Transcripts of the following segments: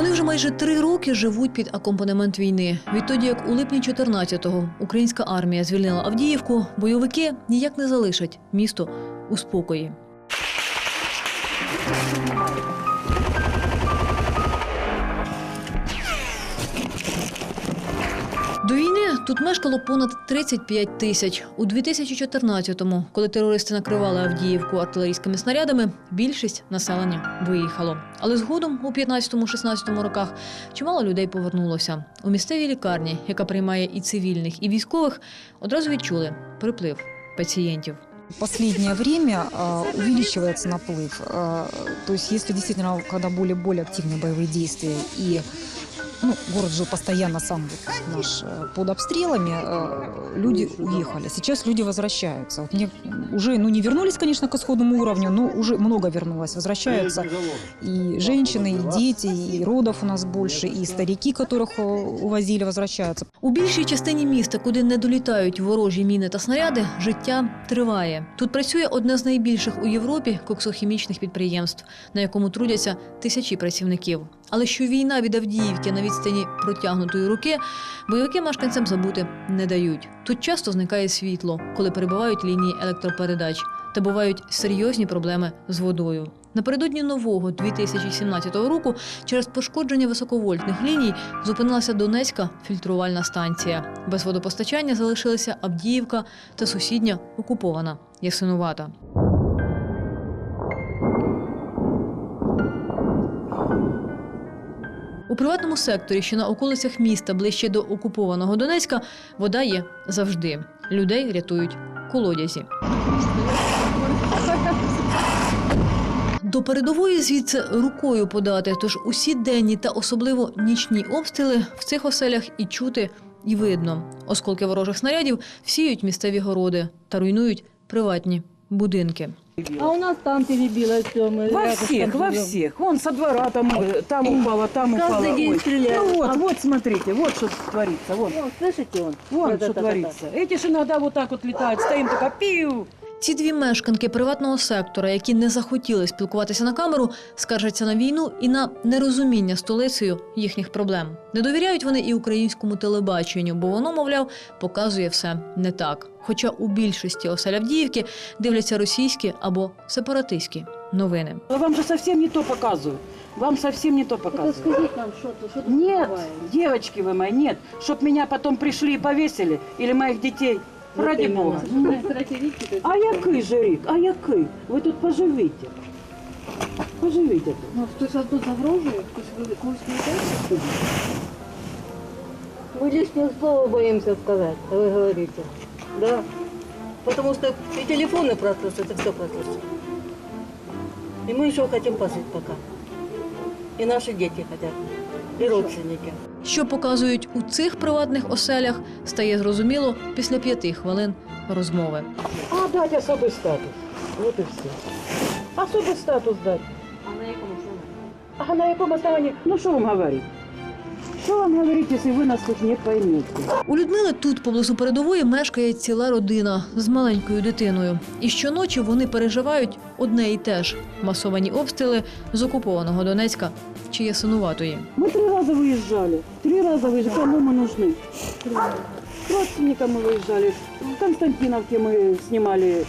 Вони вже майже три роки живуть під акомпанемент війни. Відтоді, як у липні 14-го українська армія звільнила Авдіївку, бойовики ніяк не залишать місто у спокої. До війни тут мешкало понад 35 тисяч. У 2014-му, коли терористи накривали Авдіївку артилерійськими снарядами, більшість населення виїхало. Але згодом, у 15-16 роках, чимало людей повернулося. У місцевій лікарні, яка приймає і цивільних, і військових, одразу відчули приплив пацієнтів. В последнее время э, увеличивается наплыв. Э, то есть если действительно, когда были более активные боевые действия и ну, город жил постоянно сам вот наш э, под обстрелами, э, люди уехали. Сейчас люди возвращаются. Вот мне уже, ну не вернулись, конечно, к исходному уровню, но уже много вернулось. Возвращаются и женщины, и дети, и родов у нас больше, и старики, которых э, увозили, возвращаются. У більшій частині міста, куди не долітають ворожі міни та снаряди, життя триває. Тут працює одне з найбільших у Європі коксохімічних підприємств, на якому трудяться тисячі працівників. Але що війна від Авдіївки на відстані протягнутої руки, бойовики мешканцям забути не дають. Тут часто зникає світло, коли перебувають лінії електропередач, та бувають серйозні проблеми з водою. Напередодні нового 2017 року через пошкодження високовольтних ліній зупинилася Донецька фільтрувальна станція. Без водопостачання залишилися Авдіївка та сусідня окупована Ясинувата. Приватному секторі, що на околицях міста ближче до окупованого Донецька, вода є завжди. Людей рятують колодязі. До передової звідси рукою подати, тож усі денні та особливо нічні обстріли в цих оселях і чути, і видно. Осколки ворожих снарядів всіють місцеві городи та руйнують приватні будинки. А у нас там перебило все. Мы Во рядышком всех, во живем. всех. Вон со двора там, э, там упало, там Каждый упало. день Ой. стреляют. Ну вот, А- вот смотрите, вот что творится. Вон, Вон, слышите он? вон Вот что это, это, творится. Эти же иногда вот так вот летают, стоим только пиу. Ці дві мешканки приватного сектора, які не захотіли спілкуватися на камеру, скаржаться на війну і на нерозуміння столицею їхніх проблем. Не довіряють вони і українському телебаченню, бо воно, мовляв, показує все не так. Хоча у більшості осель Авдіївки дивляться російські або сепаратистські новини. А Вам же совсем не то показывают. Вам совсем не то Это показывают. скажите нам что-то, что тут Нет, бывает. девочки вы мои, нет. Чтоб меня потом пришли и повесили, или моих детей. Вот Ради. Бога. Ну, А який же рік? А який? Ви тут поживите. Поживите тут. Ну, хтось тут загрожує, хтось когось не Мы лишнего слова боимся сказать, а вы говорите. Да. Потому что и телефоны прослушают, и все прослушают. И мы еще хотим пожить пока. И наши дети хотят. И родственники. Що показують у цих приватних оселях, стає зрозуміло після п'яти хвилин розмови. А дать особий статус. От і все. Особий статус дати. А на якому стані? А на якому основании? Ну що вам говорить? Что вам говорить, если вы нас тут не поймете? У Людмили тут поблизу передової мешкає ціла родина з маленькою дитиною. І щоночі вони переживають одне і те ж масовані обстріли з окупованого Донецька чи Ясинуватої. Мы три раза выезжали. Три раза выезжали. Кому мы нужны? К родственникам мы выезжали. В Константиновке мы снимали,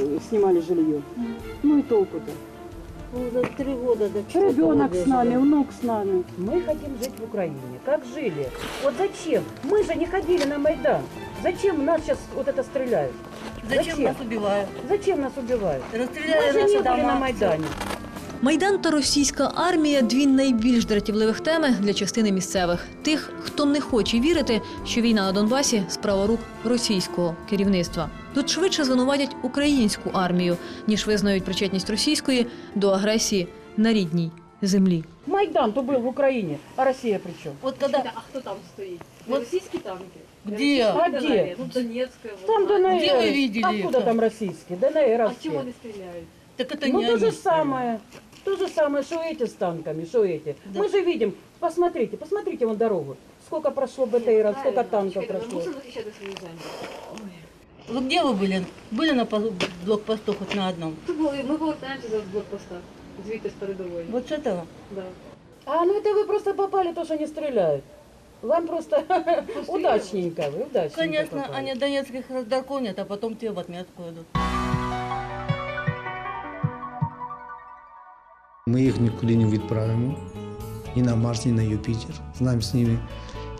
э, снимали жилье. Ну и толку-то. Ну, за три года до чего Ребенок с нами, выжили. внук с нами. Мы хотим жить в Украине. Как жили? Вот зачем? Мы же не ходили на Майдан. Зачем нас сейчас вот это стреляют? Зачем Зачем? нас убивают? Зачем нас убивают? Мы Расстреляли же не наши были на дома. Майдане. Майдан та російська армія дві найбільш дратівливих теми для частини місцевих тих, хто не хоче вірити, що війна на Донбасі справа рук російського керівництва. Тут швидше звинуватять українську армію, ніж визнають причетність російської до агресії на рідній землі. Майдан-то был в Украине, а Россия при чем? Вот когда... А кто там стоит? Вот российские танки? Где? А где? Ну, Донецкая. вот Там там. ДНР. Где вы видели Откуда это? там российские? ДНР А чем все. они стреляют? Так это Ну не то же они самое. То же самое, что эти с танками, что эти. Да. Мы же видим, посмотрите, посмотрите вон дорогу. Сколько прошло БТР, сколько Правильно. танков Чекайте, прошло. Мусор захищати свою землю. Вы где вы были? Были на по- блокпосту хоть на одном? Тут були- Ми повертаємося за блокпоста. Звідти з передової. Вот с этого? Да. А, ну это вы просто попали, то, что не стреляют. Вам просто удачненько, вы удачненько Конечно, попали. они донецких раздарконят, а потом те в отметку идут. Ми їх нікуди не відправимо, ні на Марс, ні на Юпітер. Знаємо з ними,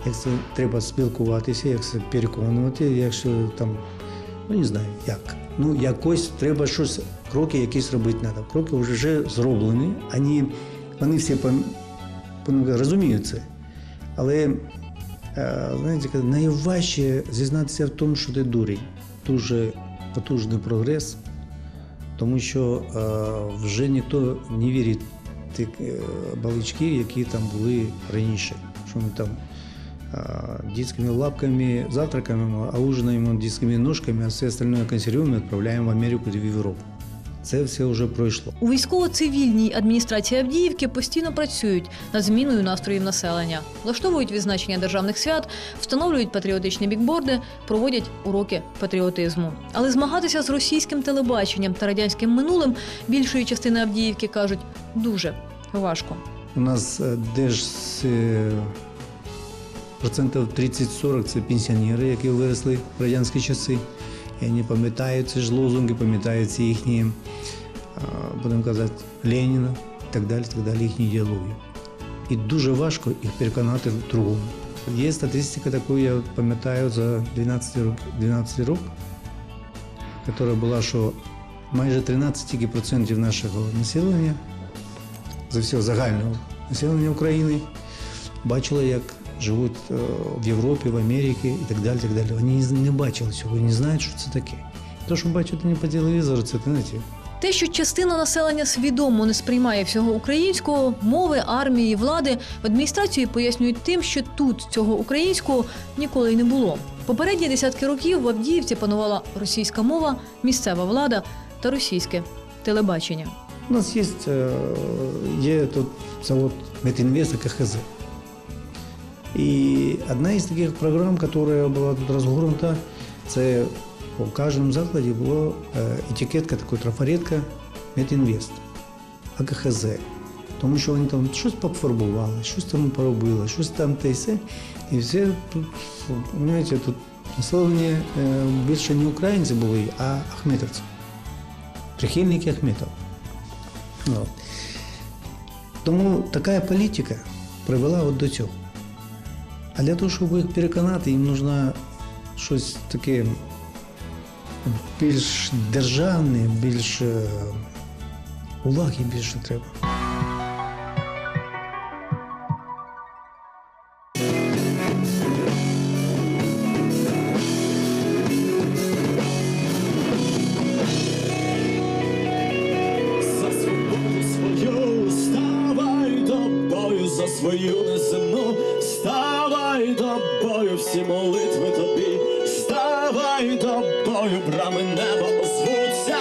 як це треба спілкуватися, як це переконувати, якщо там, ну не знаю, як. Ну, якось треба щось, кроки якісь робити треба. Кроки вже зроблені, вони, вони всі розуміють це. Але, е, знаєте, найважче зізнатися в тому, що ти дурень. Дуже потужний прогрес тому що е, вже ніхто не вірить тих е, балички, які там були раніше. Що ми там дітськими лапками, завтракаємо, а ужинаємо дітськими ножками, а все остальное консервуємо і відправляємо в Америку і в Європу. Це все вже пройшло. У військово-цивільній адміністрації Авдіївки постійно працюють над зміною настроїв населення, влаштовують відзначення державних свят, встановлюють патріотичні бікборди, проводять уроки патріотизму. Але змагатися з російським телебаченням та радянським минулим більшої частини Авдіївки кажуть дуже важко. У нас е, десь е, процентів 30-40 це пенсіонери, які виросли в радянські часи. І вони пам'ятають ці ж лозунги, пам'ятають їхні, е, будемо казати, Леніна і так далі, так далі, їхню ідеологію. І дуже важко їх переконати в другому. Є статистика, таку я пам'ятаю за 12 років, 12 років, яка була, що майже 13 тільки процентів нашого населення за всього загального населення України бачили, як живуть е, в Європі, в Америці і так далі. Так далі. Вони не- не бачили цього, не знають, що це таке. Те, що бачать вони по телевізору, це знаєте, Те, що частина населення свідомо не сприймає всього українського, мови, армії, влади, в адміністрації пояснюють тим, що тут цього українського ніколи й не було. Попередні десятки років в Авдіївці панувала російська мова, місцева влада та російське телебачення. У нас є, е, є тут завод Метінвест КХЗ. І одна із таких програм, яка була тут розгорнута, це у кожному закладі була е, етикетка, така трафаретка Метінвест АКХЗ. Тому що вони там щось пофарбували, щось там поробили, щось там те все. І все тут, розумієте, тут населення е, більше не українці були, а ахметовці. Прихильники Ахметова. От. Тому така політика привела от до цього. А для того, щоб їх переконати, їм потрібно щось таке більш державне, більш е, уваги більше треба. Бою, брами неба озвуться.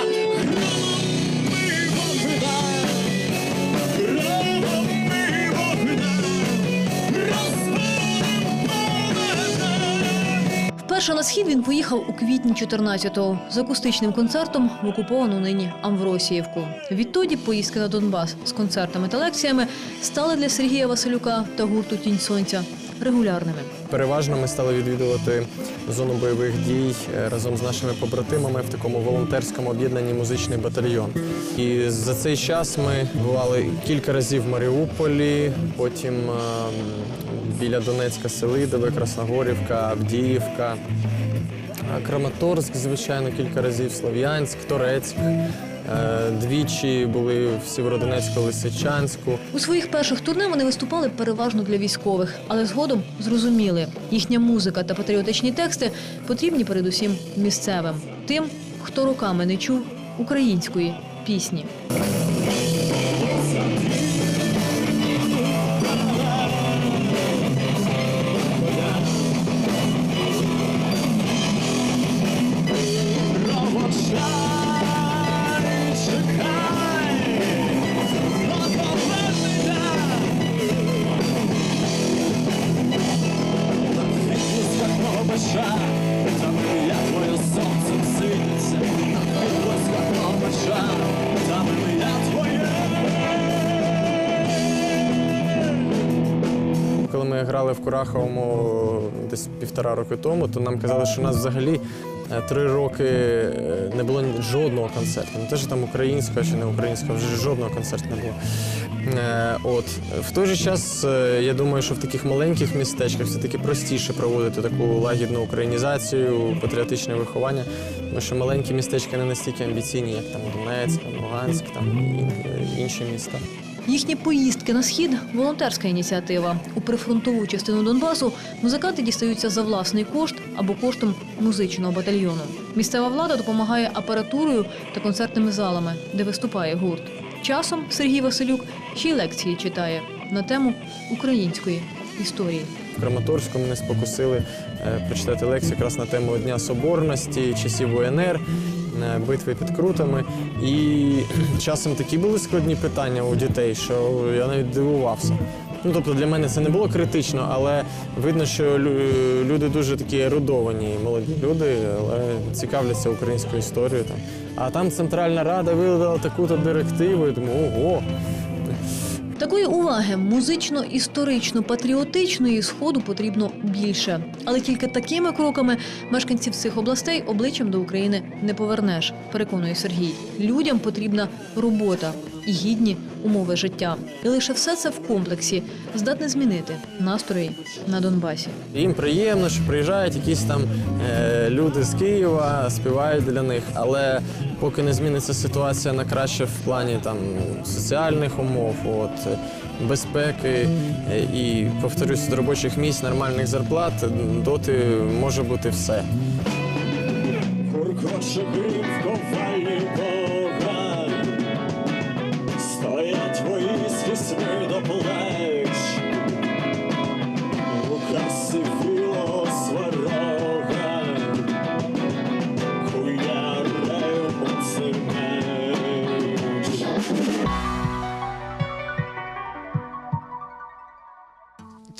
Вперше на схід він поїхав у квітні 14-го з акустичним концертом в окуповану нині Амвросіївку. Відтоді поїздки на Донбас з концертами та лекціями стали для Сергія Василюка та гурту Тінь сонця регулярними. Переважно ми стали відвідувати зону бойових дій е, разом з нашими побратимами в такому волонтерському об'єднанні музичний батальйон. І за цей час ми бували кілька разів в Маріуполі, потім е, біля Донецька Селидове, Красногорівка, Авдіївка. Краматорськ, звичайно, кілька разів, Слов'янськ, Торецьк. Е, Двічі були в Сєвєродонецьку, Лисичанську. У своїх перших турне вони виступали переважно для військових, але згодом зрозуміли, їхня музика та патріотичні тексти потрібні передусім місцевим, тим, хто роками не чув української пісні. Кураховому десь півтора роки тому, то нам казали, що у нас взагалі е, три роки е, не було жодного концерту. Не те, що там українського чи не українського, вже жодного концерту не було. Е, От в той же час е, я думаю, що в таких маленьких містечках все-таки простіше проводити таку лагідну українізацію, патріотичне виховання, тому що маленькі містечка не настільки амбіційні, як там Донецьк, Луганськ, там е, інші міста. Їхні поїздки на схід волонтерська ініціатива. У прифронтову частину Донбасу музиканти дістаються за власний кошт або коштом музичного батальйону. Місцева влада допомагає апаратурою та концертними залами, де виступає гурт. Часом Сергій Василюк ще й лекції читає на тему української історії. В Краматорську мене спокусили е, прочитати лекцію якраз на тему Дня Соборності, часів УНР, битви під крутами. І часом такі були складні питання у дітей, що я навіть дивувався. Ну, тобто для мене це не було критично, але видно, що лю- люди дуже такі ерудовані, молоді люди, але цікавляться українською історією. Там. А там Центральна Рада видала таку-то директиву, і думаю, ого. Такої уваги музично-історично-патріотичної сходу потрібно більше, але тільки такими кроками мешканців цих областей обличчям до України не повернеш. Переконує Сергій. Людям потрібна робота і гідні умови життя. І лише все це в комплексі здатне змінити настрої на Донбасі. Їм приємно, що приїжджають якісь там е, люди з Києва, співають для них. Але поки не зміниться ситуація на краще в плані там соціальних умов, от безпеки е, і повторюсь, до робочих місць, нормальних зарплат, доти може бути все.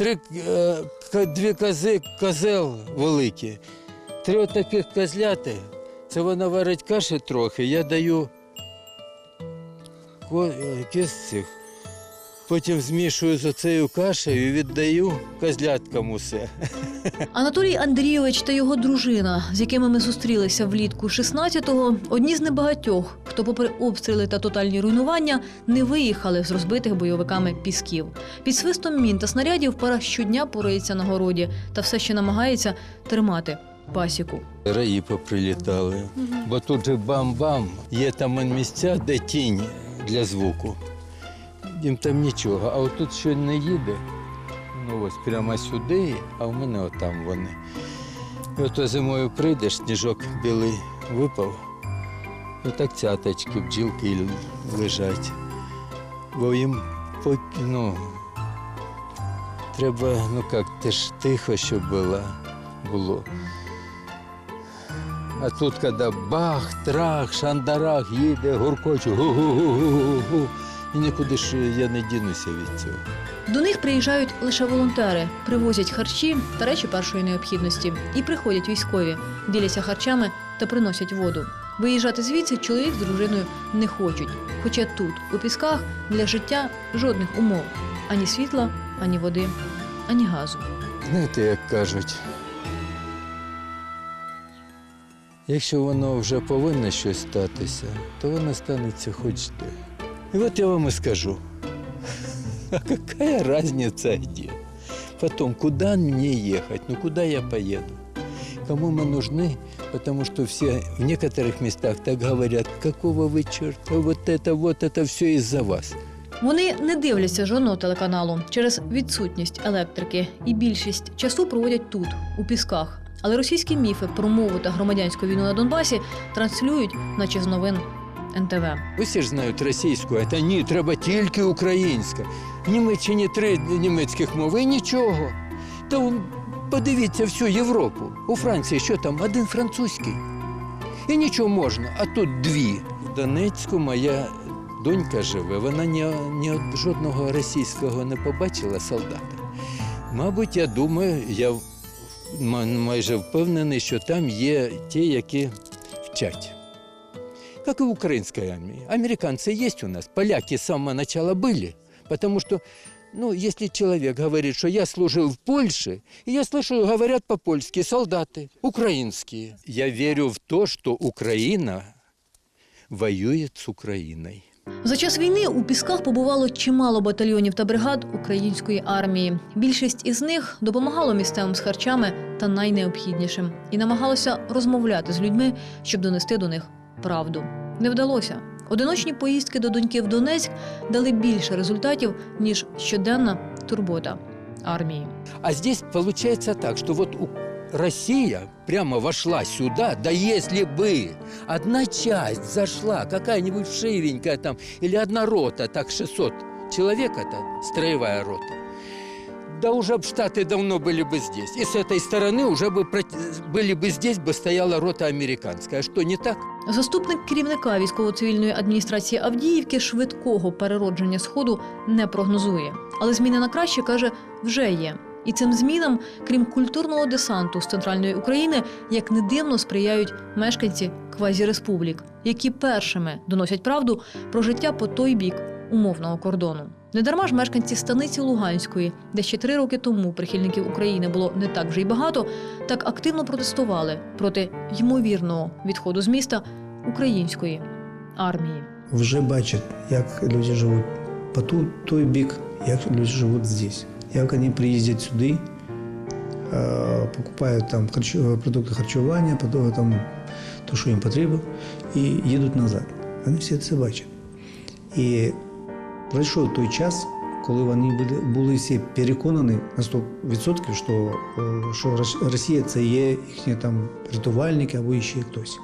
Три, е, дві кози, козел великі. Три отаких козляти. Це вона варить каші трохи, я даю е, кисцих. Потім змішую з оцею кашею і віддаю козляткам усе. Анатолій Андрійович та його дружина, з якими ми зустрілися влітку 16-го, одні з небагатьох, хто, попри обстріли та тотальні руйнування, не виїхали з розбитих бойовиками пісків. Під свистом мін та снарядів пара щодня пориється на городі та все ще намагається тримати пасіку. Раї поприлітали. Бо тут же бам-бам. Є там місця, де тінь для звуку. Їм там нічого. А отут що не їде, ну ось прямо сюди, а в мене отам вони. І ото зимою прийдеш, сніжок білий випав. І так цяточки, бджілки лежать. Бо їм ну, треба, ну як, теж тихо, щоб було. А тут, коли бах, трах, шандарах їде, гуркоче, гу-гу-гу-гу-гу. І нікуди ж я не дінуся від цього. До них приїжджають лише волонтери, привозять харчі та речі першої необхідності. І приходять військові, діляться харчами та приносять воду. Виїжджати звідси чоловік з дружиною не хочуть. Хоча тут, у пісках, для життя жодних умов: ані світла, ані води, ані газу. Знаєте, як кажуть, якщо воно вже повинно щось статися, то воно станеться хоч де. І от я вам і скажу, а какая разница где? Потом, куда мне ехать? Ну, куда я поеду? Кому мы нужны? Потому что все в некоторых местах так говорят, какого вы черта, вот это, вот это все из-за вас. Вони не дивляться жодного телеканалу через відсутність електрики, і більшість часу проводять тут, у пісках. Але російські міфи про мову та громадянську війну на Донбасі транслюють, наче з новин НТВ. Усі ж знають російську, а та ні, треба тільки українська. В Німеччині три німецьких мови нічого. Та подивіться всю Європу. У Франції що там? Один французький. І нічого можна, а тут дві. В Донецьку моя донька живе, вона ні, ні жодного російського не побачила солдата. Мабуть, я думаю, я майже впевнений, що там є ті, які вчать как и в украинской армии. Американцы есть у нас, поляки с самого начала были, потому что Ну, если человек говорит, что я служил в Польше, и я слышу, говорят по-польски солдаты, украинские. Я верю в то, что Украина воюет с Украиной. За час війни у Пісках побувало чимало батальйонів та бригад української армії. Більшість із них допомагало місцевим з харчами та найнеобхіднішим і намагалося розмовляти з людьми, щоб донести до них правду. Не вдалося. Одиночні поїздки до доньки в Донецьк дали більше результатів ніж щоденна турбота армії. А здесь получается так, что вот у- Россия прямо вошла сюда, да если бы одна часть зашла, какая-нибудь вшивенькая там, или одна рота, так 600 человек это, строевая рота, да уже б Штаты давно были бы здесь. И с этой стороны уже бы проти- были бы здесь, бы стояла рота американская. Что, не так? Заступник керівника військово-цивільної адміністрації Авдіївки швидкого переродження сходу не прогнозує, але зміни на краще каже вже є. І цим змінам, крім культурного десанту з центральної України, як не дивно сприяють мешканці квазіреспублік, які першими доносять правду про життя по той бік умовного кордону. Недарма ж мешканці станиці Луганської, де ще три роки тому прихильників України було не так вже й багато, так активно протестували проти ймовірного відходу з міста української армії. Вже бачать, як люди живуть по ту, той бік, як люди живуть здесь. Як вони приїздять сюди, е, покупають там харчо- продукти харчування, потім там то, що їм потрібно, і їдуть назад. Вони всі це бачать. І пройшов той час, коли вони були, всі переконані на 100%, що, е, що Росія це є їхні там рятувальники або ще хтось.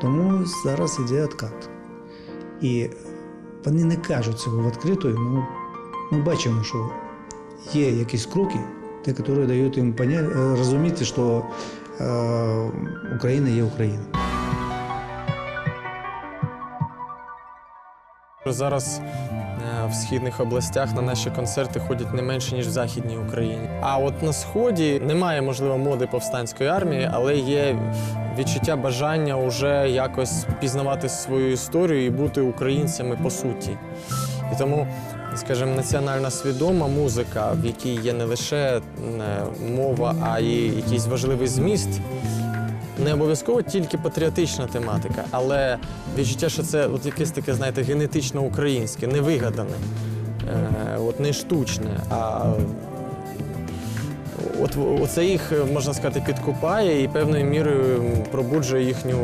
Тому зараз іде відкат. І вони не кажуть цього відкрито, але ми бачимо, що є якісь кроки, ті, які дають їм е, розуміти, що е, Україна є Україна. Зараз в східних областях на наші концерти ходять не менше, ніж в Західній Україні. А от на Сході немає, можливо, моди повстанської армії, але є відчуття бажання уже якось пізнавати свою історію і бути українцями по суті. І тому, скажімо, національна свідома музика, в якій є не лише е, мова, а й якийсь важливий зміст, не обов'язково тільки патріотична тематика, але відчуття, що це от якесь таке, знаєте, генетично українське, не вигадане, е, от не штучне, а от оце їх, можна сказати, підкупає і певною мірою пробуджує їхню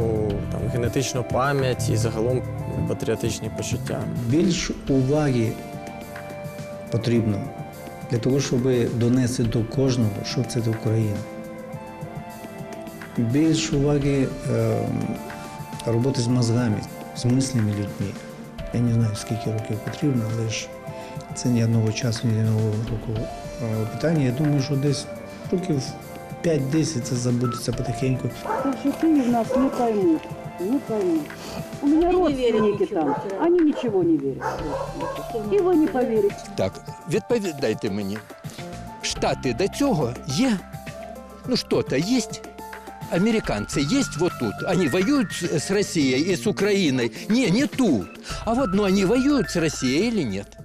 там, генетичну пам'ять і загалом патріотичні почуття. Більш уваги потрібно для того, щоб донести до кожного, що це Україна. Більш уваги е, роботи з мозгами, з мислями людьми. Я не знаю, скільки років потрібно, але ж це ні одного часу, ні одного року е, питання. Я думаю, що десь років 5-10 це забудеться потихеньку. Так что Киев нас не поймут. Не поймут. У меня родственники там. Они ничего не верят. И вы не поверите. Так, відповідайте мені. Штати до цього є, ну що-то є. Американцы есть вот тут. Они воюют с Россией и с Украиной. Не, не тут. А вот, ну они воюют с Россией или нет?